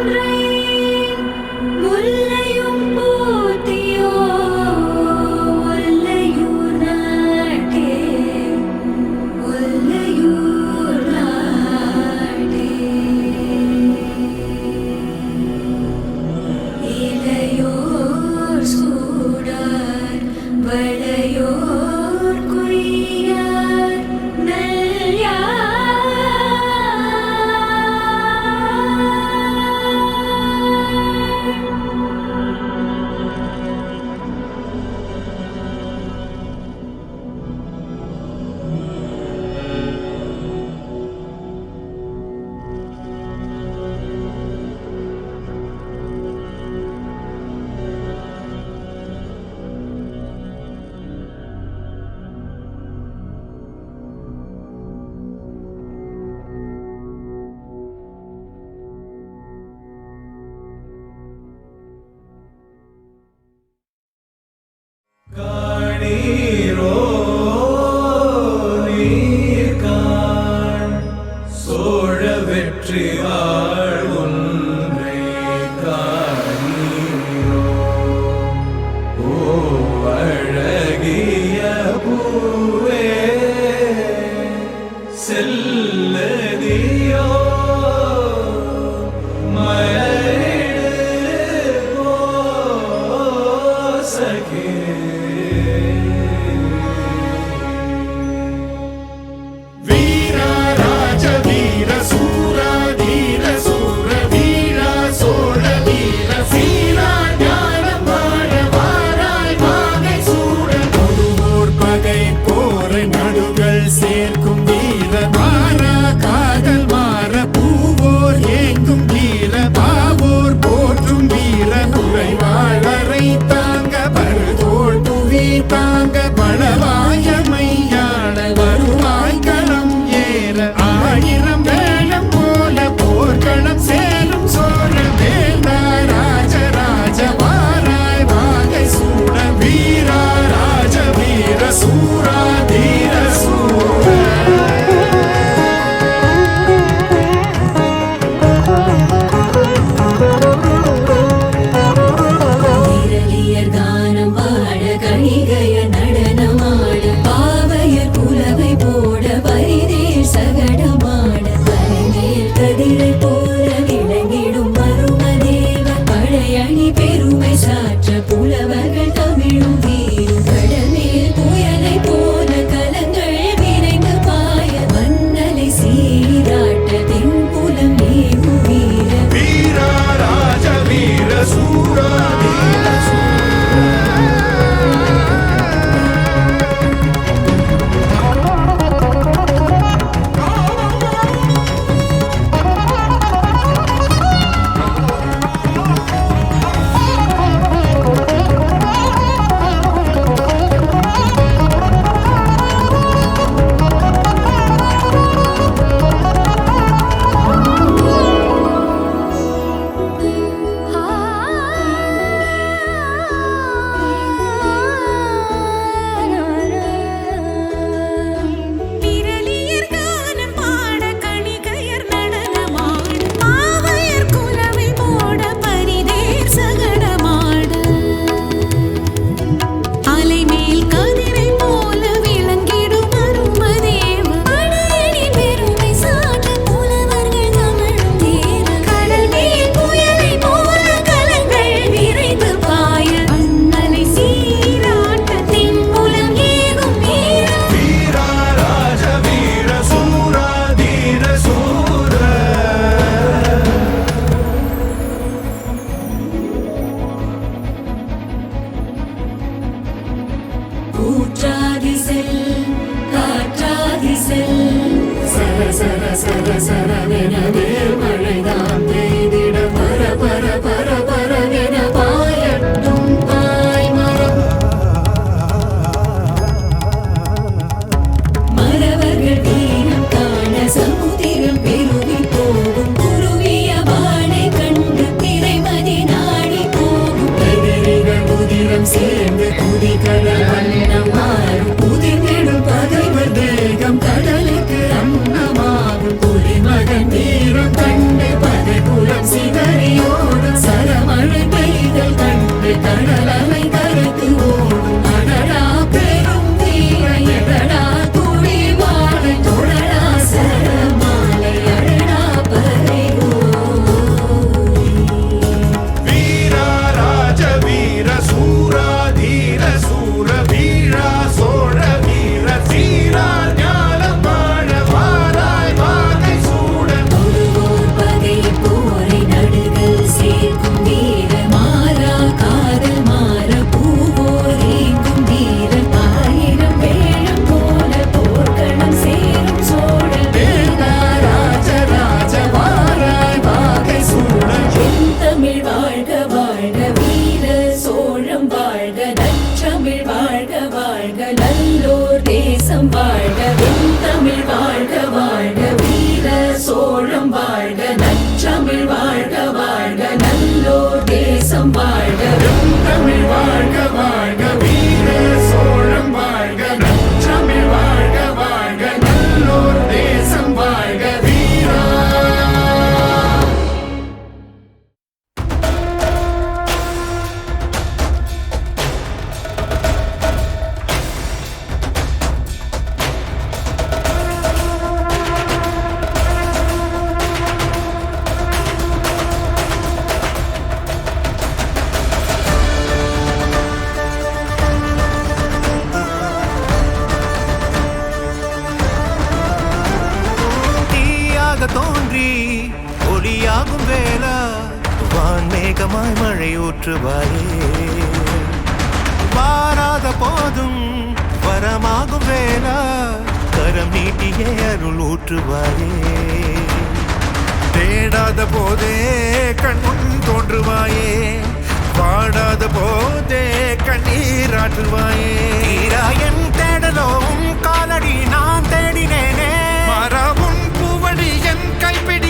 sonreír. ஒளி ஒளியாகும் வேளா வான்மேகமாய் மழை ஊற்றுவாயே. வாராத போதும் வரமாகும் வேளா கரம் நீட்டியே அருள் ஊற்றுவாயே. தேடாத போதே கண்முன் தோன்றுவாயே. பாடாத போதே கண்ணீராற்றுவாயே என் தேடலோம் காலடி நான் தேடினேனே. மரம் கைப்பிடி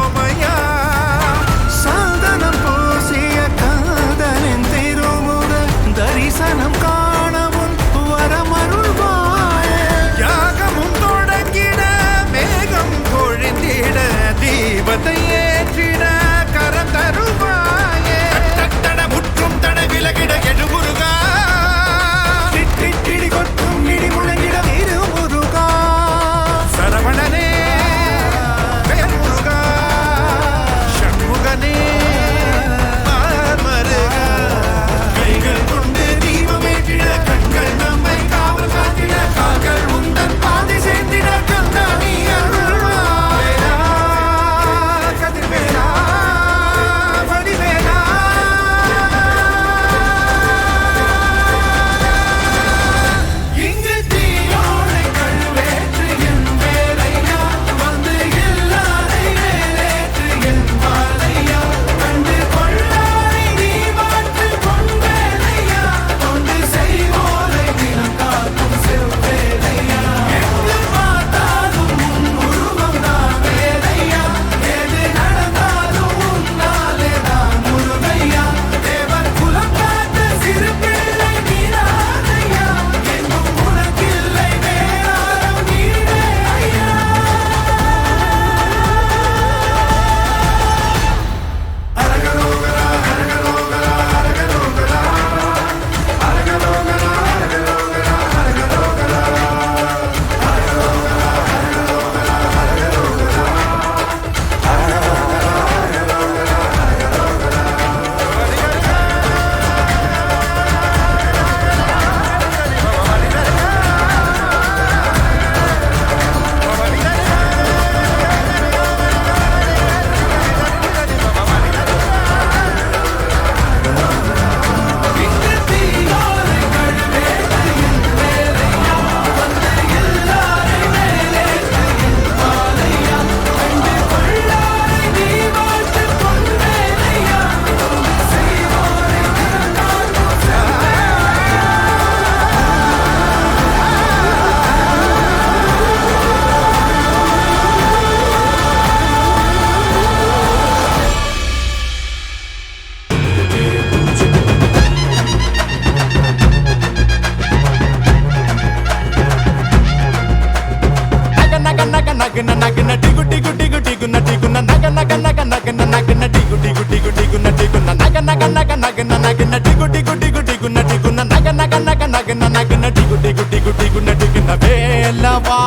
టిగున్న టిగున్న నగ నగ నగ నగన నగన టిగు టిగు టిగు టిగున్న టిగున్న నగ నగ నగ నగన నగన టిగు టిగు టిగు టిగున్న టిగున్న నగ నగ నగ నగన నగన టిగు టిగు టిగు టిగున్న టిగున్న వేలవా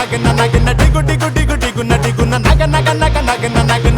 నగ నగ నగ నగన నగన డిగు డిగు డిగు డిగున డిగున నగ నగ నగ నగన